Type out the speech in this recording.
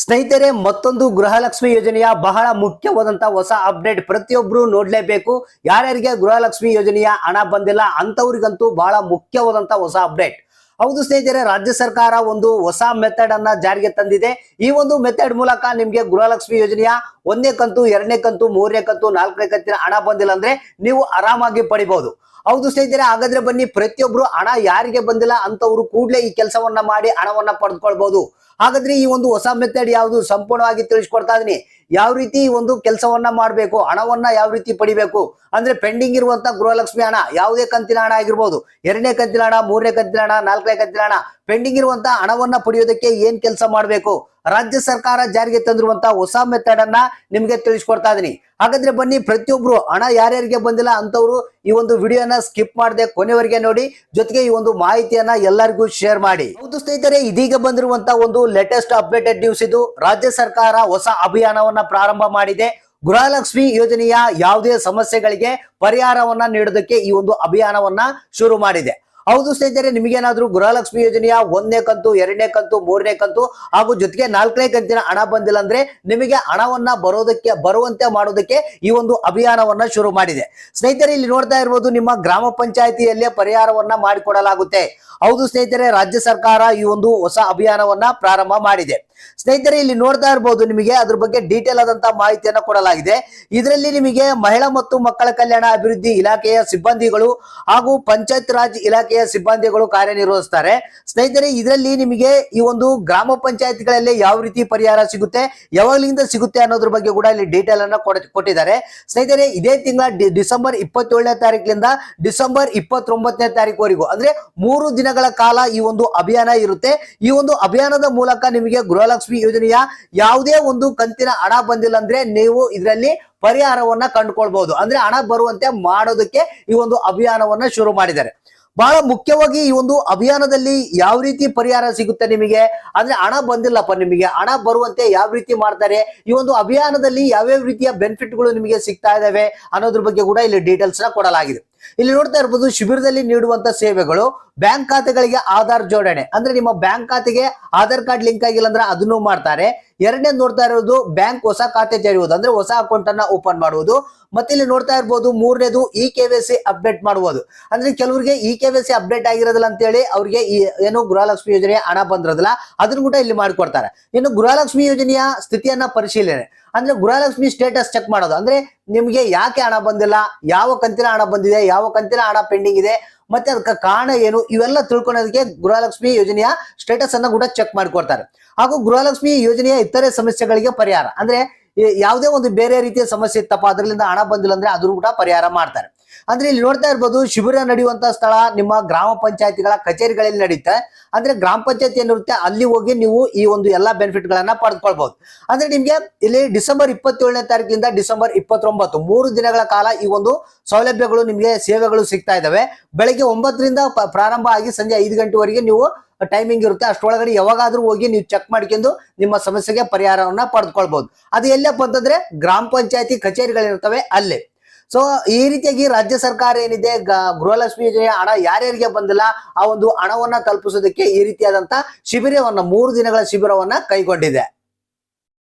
ಸ್ನೇಹಿತರೆ, ಮತ್ತೊಂದು ಗೃಹಲಕ್ಷ್ಮಿ ಯೋಜನೆಯ ಬಹಳ ಮುಖ್ಯವಾದಂತಹ ಹೊಸ ಅಪ್ಡೇಟ್ ಪ್ರತಿಯೊಬ್ಬರು ನೋಡ್ಲೇಬೇಕು. ಯಾರ್ಯಾರಿಗೆ ಗೃಹಲಕ್ಷ್ಮಿ ಯೋಜನೆಯ ಹಣ ಬಂದಿಲ್ಲ ಅಂತವ್ರಿಗಂತೂ ಬಹಳ ಮುಖ್ಯವಾದಂತಹ ಹೊಸ ಅಪ್ಡೇಟ್. ಹೌದು ಸ್ನೇಹಿತರೆ, ರಾಜ್ಯ ಸರ್ಕಾರ ಒಂದು ಹೊಸ ಮೆಥಡ್ ಅನ್ನ ಜಾರಿಗೆ ತಂದಿದೆ. ಈ ಒಂದು ಮೆಥಡ್ ಮೂಲಕ ನಿಮ್ಗೆ ಗೃಹಲಕ್ಷ್ಮಿ ಯೋಜನೆಯ ಒಂದನೇ ಕಂತು, ಎರಡನೇ ಕಂತು, ಮೂರನೇ ಕಂತು, ನಾಲ್ಕನೇ ಕಂತಿನ ಹಣ ಬಂದಿಲ್ಲ ಅಂದ್ರೆ ನೀವು ಆರಾಮಾಗಿ ಪಡಿಬಹುದು. ಹೌದು ಸ್ನೇಹಿತರೆ, ಹಾಗಾದ್ರೆ ಬನ್ನಿ, ಪ್ರತಿಯೊಬ್ರು ಹಣ ಯಾರಿಗೆ ಬಂದಿಲ್ಲ ಅಂತವ್ರು ಕೂಡಲೇ ಈ ಕೆಲಸವನ್ನ ಮಾಡಿ ಹಣವನ್ನ ಪಡೆದುಕೊಳ್ಬಹುದು ಹಾಗಾದ್ರೆ ಈ ಒಂದು ಹೊಸ ಮೆಥಡ್ ಯಾವುದು ಸಂಪೂರ್ಣವಾಗಿ ತಿಳಿಸ್ಕೊಡ್ತಾ ಇದೀನಿ. ಯಾವ ರೀತಿ ಒಂದು ಕೆಲಸವನ್ನ ಮಾಡಬೇಕು, ಹಣವನ್ನ ಯಾವ ರೀತಿ ಪಡಿಬೇಕು, ಅಂದ್ರೆ ಪೆಂಡಿಂಗ್ ಇರುವಂತ ಗೃಹಲಕ್ಷ್ಮಿ ಹಣ, ಯಾವುದೇ ಕಂತಿನ ಹಣ ಆಗಿರ್ಬೋದು. ಎರಡನೇ ಕಂತಿನ ಹಣ, ಮೂರನೇ ಕಂತಿನ ಹಣ, ನಾಲ್ಕನೇ ಕಂತಿನ ಹಣ ಪೆಂಡಿಂಗ್ ಇರುವಂತ ಹಣವನ್ನ ಪಡೆಯೋದಕ್ಕೆ ಏನ್ ಕೆಲಸ ಮಾಡಬೇಕು? ರಾಜ್ಯ ಸರ್ಕಾರ ಜಾರಿಗೆ ತಂದಿರುವಂತಹ ಹೊಸ ಮೆಥಡ್ ಅನ್ನ ನಿಮ್ಗೆ ತಿಳಿಸ್ಕೊಡ್ತಾ ಇದೀನಿ. ಹಾಗಾದ್ರೆ ಬನ್ನಿ, ಪ್ರತಿಯೊಬ್ರು ಹಣ ಯಾರ್ಯಾರಿಗೆ ಬಂದಿಲ್ಲ ಅಂತವ್ರು ಈ ಒಂದು ವಿಡಿಯೋನ ಸ್ಕಿಪ್ ಮಾಡದೆ ಕೊನೆವರೆಗೆ ನೋಡಿ. ಜೊತೆಗೆ ಈ ಒಂದು ಮಾಹಿತಿಯನ್ನ ಎಲ್ಲರಿಗೂ ಶೇರ್ ಮಾಡಿ. ಹೌದು ಸ್ನೇಹಿತರೆ, ಇದೀಗ ಬಂದಿರುವಂತ ಒಂದು ಲೇಟೆಸ್ಟ್ ಅಪ್ಡೇಟೆಡ್ ನ್ಯೂಸ್ ಇದು. ರಾಜ್ಯ ಸರ್ಕಾರ ಹೊಸ ಅಭಿಯಾನವನ್ನ ಪ್ರಾರಂಭ ಮಾಡಿದೆ. ಗೃಹಲಕ್ಷ್ಮಿ ಯೋಜನೆಯ ಯಾವುದೇ ಸಮಸ್ಯೆಗಳಿಗೆ ಪರಿಹಾರವನ್ನ ನೀಡೋದಕ್ಕೆ ಈ ಒಂದು ಅಭಿಯಾನವನ್ನ ಶುರು ಮಾಡಿದೆ. ಹೌದು ಸ್ನೇಹಿತರೆ, ನಿಮಗೇನಾದ್ರೂ ಗೃಹಲಕ್ಷ್ಮಿ ಯೋಜನೆಯ ಒಂದನೇ ಕಂತು, ಎರಡನೇ ಕಂತು, ಮೂರನೇ ಕಂತು ಹಾಗೂ ಜೊತೆಗೆ ನಾಲ್ಕನೇ ಕಂತಿನ ಹಣ ಬಂದಿಲ್ಲ ಅಂದ್ರೆ ನಿಮಗೆ ಹಣವನ್ನ ಬರೋದಕ್ಕೆ, ಬರುವಂತೆ ಮಾಡೋದಕ್ಕೆ ಈ ಒಂದು ಅಭಿಯಾನವನ್ನ ಶುರು ಮಾಡಿದೆ. ಸ್ನೇಹಿತರೆ, ಇಲ್ಲಿ ನೋಡ್ತಾ ಇರ್ಬೋದು ನಿಮ್ಮ ಗ್ರಾಮ ಪಂಚಾಯತಿಯಲ್ಲೇ ಪರಿಹಾರವನ್ನ ಮಾಡಿಕೊಡಲಾಗುತ್ತೆ. ಹೌದು ಸ್ನೇಹಿತರೆ, ರಾಜ್ಯ ಸರ್ಕಾರ ಈ ಒಂದು ಹೊಸ ಅಭಿಯಾನವನ್ನ ಪ್ರಾರಂಭ ಮಾಡಿದೆ. ಸ್ನೇಹಿತರೆ, ಇಲ್ಲಿ ನೋಡ್ತಾ ಇರಬಹುದು ನಿಮಗೆ, ಅದ್ರ ಬಗ್ಗೆ ಡೀಟೇಲ್ ಆದಂತ ಮಾಹಿತಿಯನ್ನ ಕೊಡಲಾಗಿದೆ. ಇದರಲ್ಲಿ ನಿಮಗೆ ಮಹಿಳಾ ಮತ್ತು ಮಕ್ಕಳ ಕಲ್ಯಾಣ ಅಭಿವೃದ್ಧಿ ಇಲಾಖೆಯ ಸಿಬ್ಬಂದಿಗಳು ಹಾಗೂ ಪಂಚಾಯತ್ ರಾಜ್ ಇಲಾಖೆಯ ಸಿಬ್ಬಂದಿಗಳು ಕಾರ್ಯನಿರ್ವಹಿಸ್ತಾರೆ. ಸ್ನೇಹಿತರೆ, ಇದರಲ್ಲಿ ನಿಮಗೆ ಈ ಒಂದು ಗ್ರಾಮ ಪಂಚಾಯತ್ಗಳಲ್ಲಿ ಯಾವ ರೀತಿ ಪರಿಹಾರ ಸಿಗುತ್ತೆ, ಯಾವಾಗಲಿಂದ ಸಿಗುತ್ತೆ ಅನ್ನೋದ್ರ ಬಗ್ಗೆ ಕೂಡ ಇಲ್ಲಿ ಡೀಟೇಲ್ ಅನ್ನ ಕೊಟ್ಟಿದ್ದಾರೆ. ಸ್ನೇಹಿತರೆ, ಇದೇ ತಿಂಗಳ ಡಿಸೆಂಬರ್ ಇಪ್ಪತ್ತೇಳನೇ ತಾರೀಕಿನಿಂದ ಡಿಸೆಂಬರ್ ಇಪ್ಪತ್ತೊಂಬತ್ತನೇ ತಾರೀಕುವರೆಗೂ ಅಂದ್ರೆ ಮೂರು ದಿನಗಳ ಕಾಲ ಈ ಒಂದು ಅಭಿಯಾನ ಇರುತ್ತೆ. ಈ ಒಂದು ಅಭಿಯಾನದ ಮೂಲಕ ನಿಮಗೆ ಗೃಹಲಕ್ಷ್ಮಿ ಯೋಜನೆಯ ಯಾವುದೇ ಒಂದು ಕಂತಿನ ಹಣ ಬಂದಿಲ್ಲ ಅಂದ್ರೆ ನೀವು ಇದರಲ್ಲಿ ಪರಿಹಾರವನ್ನ ಕಂಡುಕೊಳ್ಬಹುದು. ಅಂದ್ರೆ ಹಣ ಬರುವಂತೆ ಮಾಡೋದಕ್ಕೆ ಈ ಒಂದು ಅಭಿಯಾನವನ್ನ ಶುರು ಮಾಡಿದ್ದಾರೆ. ಬಹಳ ಮುಖ್ಯವಾಗಿ ಈ ಒಂದು ಅಭಿಯಾನದಲ್ಲಿ ಯಾವ ರೀತಿ ಪರಿಹಾರ ಸಿಗುತ್ತೆ ನಿಮಗೆ? ಅಂದ್ರೆ ಹಣ ಬಂದಿಲ್ಲಪ್ಪ ನಿಮಗೆ. ಹಣ ಬರುವಂತೆ ಯಾವ ರೀತಿ ಮಾಡ್ತಾರೆ? ಈ ಒಂದು ಅಭಿಯಾನದಲ್ಲಿ ಯಾವ್ಯಾವ ರೀತಿಯ ಬೆನಿಫಿಟ್ಗಳು ನಿಮಗೆ ಸಿಗ್ತಾ ಇದಾವೆ ಅನ್ನೋದ್ರ ಬಗ್ಗೆ ಕೂಡ ಇಲ್ಲಿ ಡೀಟೇಲ್ಸ್ನ ಕೊಡಲಾಗಿದೆ. ಇಲ್ಲಿ ನೋಡ್ತಾ ಇರ್ಬೋದು, ಶಿಬಿರದಲ್ಲಿ ನೀಡುವಂತ ಸೇವೆಗಳು ಬ್ಯಾಂಕ್ ಖಾತೆಗಳಿಗೆ ಆಧಾರ್ ಜೋಡಣೆ. ಅಂದ್ರೆ ನಿಮ್ಮ ಬ್ಯಾಂಕ್ ಖಾತೆಗೆ ಆಧಾರ್ ಕಾರ್ಡ್ ಲಿಂಕ್ ಆಗಿಲ್ಲ ಅಂದ್ರೆ ಅದನ್ನು ಮಾಡ್ತಾರೆ. ಎರಡನೇ ನೋಡ್ತಾ ಇರೋದು ಬ್ಯಾಂಕ್ ಹೊಸ ಖಾತೆ ತೆರೆಯುವುದು. ಅಂದ್ರೆ ಹೊಸ ಅಕೌಂಟ್ ಅನ್ನ ಓಪನ್ ಮಾಡುವುದು. ಮತ್ತೆ ಇಲ್ಲಿ ನೋಡ್ತಾ ಇರ್ಬೋದು ಮೂರನೇದು E K Y C update ಮಾಡುವುದು. ಅಂದ್ರೆ ಕೆಲವರಿಗೆ E K Y C update ಆಗಿರೋದಿಲ್ಲ ಅಂತೇಳಿ ಅವರಿಗೆ ಏನು ಗೃಹಲಕ್ಷ್ಮಿ ಯೋಜನೆ ಹಣ ಬಂದಿರೋದಿಲ್ಲ, ಅದನ್ನು ಕೂಡ ಇಲ್ಲಿ ಮಾಡಿಕೊಡ್ತಾರೆ. ಇನ್ನು ಗೃಹಲಕ್ಷ್ಮಿ ಯೋಜನೆಯ ಸ್ಥಿತಿಯನ್ನ ಪರಿಶೀಲನೆ. ಅಂದ್ರೆ ಗೃಹಲಕ್ಷ್ಮಿ ಸ್ಟೇಟಸ್ ಚೆಕ್ ಮಾಡೋದು. ಅಂದ್ರೆ ನಿಮಗೆ ಯಾಕೆ ಹಣ ಬಂದಿಲ್ಲ, ಯಾವ ಕಂತಿನ ಹಣ ಬಂದಿದೆ, ಯಾವ ಕಂತಿನ ಹಣ ಪೆಂಡಿಂಗ್ ಇದೆ ಮತ್ತೆ ಅದಕ್ಕೆ ಕಾರಣ ಏನು? ಇವೆಲ್ಲ ತಿಳ್ಕೊಳ್ಳೋದಕ್ಕೆ ಗೃಹಲಕ್ಷ್ಮಿ ಯೋಜನೆಯ ಸ್ಟೇಟಸ್ ಅನ್ನ ಕೂಡ ಚೆಕ್ ಮಾಡಿಕೊಡ್ತಾರೆ. ಹಾಗೂ ಗೃಹಲಕ್ಷ್ಮಿ ಯೋಜನೆಯ ಇತರೆ ಸಮಸ್ಯೆಗಳಿಗೆ ಪರಿಹಾರ. ಅಂದ್ರೆ ಯಾವುದೇ ಒಂದು ಬೇರೆ ರೀತಿಯ ಸಮಸ್ಯೆ ಇತ್ತಪ್ಪ ಅದರಿಂದ ಹಣ ಬಂದಿಲ್ಲ ಅಂದ್ರೆ ಅದ್ರ ಕೂಡ ಪರಿಹಾರ ಮಾಡ್ತಾರೆ. ಅಂದ್ರೆ ಇಲ್ಲಿ ನೋಡ್ತಾ ಇರ್ಬೋದು, ಶಿಬಿರ ನಡೆಯುವಂತ ಸ್ಥಳ, ನಿಮ್ಮ ಗ್ರಾಮ ಪಂಚಾಯತಿಗಳ ಕಚೇರಿಗಳಲ್ಲಿ ನಡೆಯುತ್ತೆ. ಅಂದ್ರೆ ಗ್ರಾಮ ಪಂಚಾಯತ್ ಏನಿರುತ್ತೆ ಅಲ್ಲಿ ಹೋಗಿ ನೀವು ಈ ಒಂದು ಎಲ್ಲಾ ಬೆನಿಫಿಟ್ ಗಳನ್ನ ಪಡೆದುಕೊಳ್ಬಹುದು. ಅಂದ್ರೆ ನಿಮ್ಗೆ ಇಲ್ಲಿ ಡಿಸೆಂಬರ್ ಇಪ್ಪತ್ತೇಳನೇ ತಾರೀಕಿನಿಂದ ಡಿಸೆಂಬರ್ ಇಪ್ಪತ್ತೊಂಬತ್ತು, ಮೂರು ದಿನಗಳ ಕಾಲ ಈ ಒಂದು ಸೌಲಭ್ಯಗಳು ನಿಮ್ಗೆ ಸೇವೆಗಳು ಸಿಗ್ತಾ ಇದಾವೆ. ಬೆಳಗ್ಗೆ ಒಂಬತ್ತರಿಂದ ಪ್ರಾರಂಭ ಆಗಿ ಸಂಜೆ ಐದು ಗಂಟೆವರೆಗೆ ನೀವು ಟೈಮಿಂಗ್ ಇರುತ್ತೆ ಅಷ್ಟೊಳಗಡೆ ಯಾವಾಗಾದ್ರೂ ಹೋಗಿ ನೀವು ಚೆಕ್ ಮಾಡ್ಕೊಂಡು ನಿಮ್ಮ ಸಮಸ್ಯೆಗೆ ಪರಿಹಾರವನ್ನ ಪಡೆದುಕೊಳ್ಬಹುದು ಅದು ಎಲ್ಲಪ್ಪ ಅಂತಂದ್ರೆ ಗ್ರಾಮ ಪಂಚಾಯತಿ ಕಚೇರಿಗಳಿರ್ತವೆ ಅಲ್ಲೇ. ಸೊ ಈ ರೀತಿಯಾಗಿ ರಾಜ್ಯ ಸರ್ಕಾರ ಏನಿದೆ ಗೃಹಲಕ್ಷ್ಮಿ ಯೋಜನೆಯ ಹಣ ಯಾರ್ಯಾರಿಗೆ ಬಂದಿಲ್ಲ, ಆ ಒಂದು ಹಣವನ್ನ ತಲುಪಿಸೋದಕ್ಕೆ ಈ ರೀತಿಯಾದಂತ ಶಿಬಿರವನ್ನ, ಮೂರು ದಿನಗಳ ಶಿಬಿರವನ್ನ ಕೈಗೊಂಡಿದೆ.